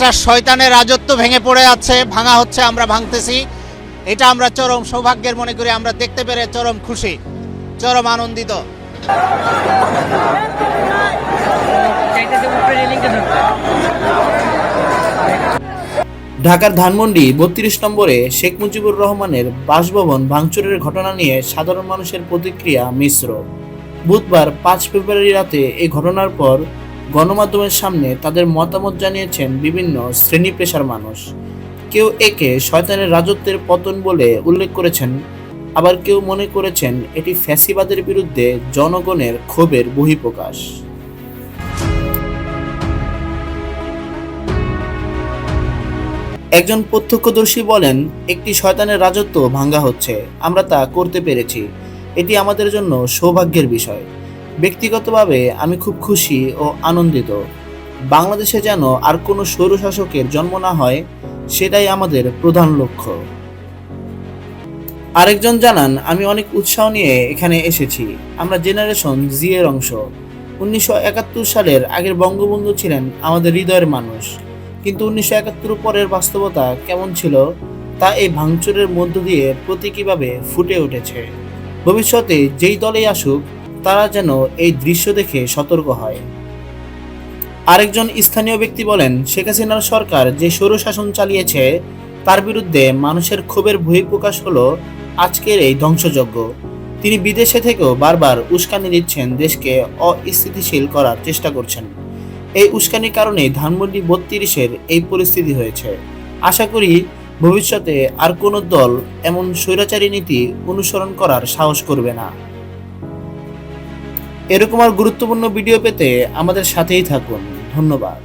একটা শয়তানের রাজত্ব ভেঙে পড়ে আছে, ভাঙা হচ্ছে, আমরা ভাঙতেছি। এটা আমরা চরম সৌভাগ্যের মনে করি, আমরা দেখতে পেরে চরম খুশি, চরম আনন্দিত। ঢাকার ধানমন্ডি বত্রিশ নম্বরে শেখ মুজিবুর রহমানের বাসভবন ভাঙচুরের ঘটনা নিয়ে সাধারণ মানুষের প্রতিক্রিয়া মিশ্র। বুধবার পাঁচ ফেব্রুয়ারি রাতে এই ঘটনার পর গণমাধ্যমের সামনে তাদের মতামত জানিয়েছেন বিভিন্ন শ্রেণি পেশার মানুষ। কেউ একে শয়তানের রাজত্বের পতন বলে উল্লেখ করেছেন, আবার কেউ মনে করেছেন এটি ফ্যাসিবাদের বিরুদ্ধে জনগণের ক্ষোভের বহিঃপ্রকাশ। একজন প্রত্যক্ষদর্শী বলেন, একটি শয়তানের রাজত্ব ভাঙ্গা হচ্ছে। আমরা তা করতে পেরেছি। এটি আমাদের জন্য সৌভাগ্যের বিষয়। ব্যক্তিগতভাবে আমি খুব খুশি ও আনন্দিত। বাংলাদেশে যেন আর কোনো স্বৈরশাসকের জন্ম না হয়, সেটাই আমাদের প্রধান লক্ষ্য। আরেকজন জানান, আমি অনেক উৎসাহ নিয়ে এখানে এসেছি। আমরা জেনারেশন জি এর অংশ। উনিশশো একাত্তর সালের আগের বঙ্গবন্ধু ছিলেন আমাদের হৃদয়ের মানুষ। কিন্তু উনিশশো একাত্তর পরের বাস্তবতা কেমন ছিল, তা এই ভাঙচুরের মধ্য দিয়ে প্রতীকীভাবে ফুটে উঠেছে। ভবিষ্যতে যেই দলেই আসুক তারা যেন এই দৃশ্য দেখে সতর্ক হয়। আরেকজন স্থানীয় ব্যক্তি বলেন, শেখ হাসিনার সরকার যে স্বৈরশাসন চালিয়েছে, তার বিরুদ্ধে মানুষের ক্ষোভের বহিঃপ্রকাশ হলো আজকের এই ধ্বংসযজ্ঞ। তিনি বিদেশে থেকেও বারবার উস্কানি দিচ্ছেন দেশকে অস্থিতিশীল করার চেষ্টা করছেন। এই উস্কানির কারণে ধানমন্ডি বত্রিশের এই পরিস্থিতি হয়েছে। আশা করি ভবিষ্যতে আর কোনো দল এমন স্বৈরাচারী নীতি অনুসরণ করার সাহস করবে না। এরকম আর গুরুত্বপূর্ণ ভিডিও পেতে আমাদের সাথেই থাকুন। ধন্যবাদ।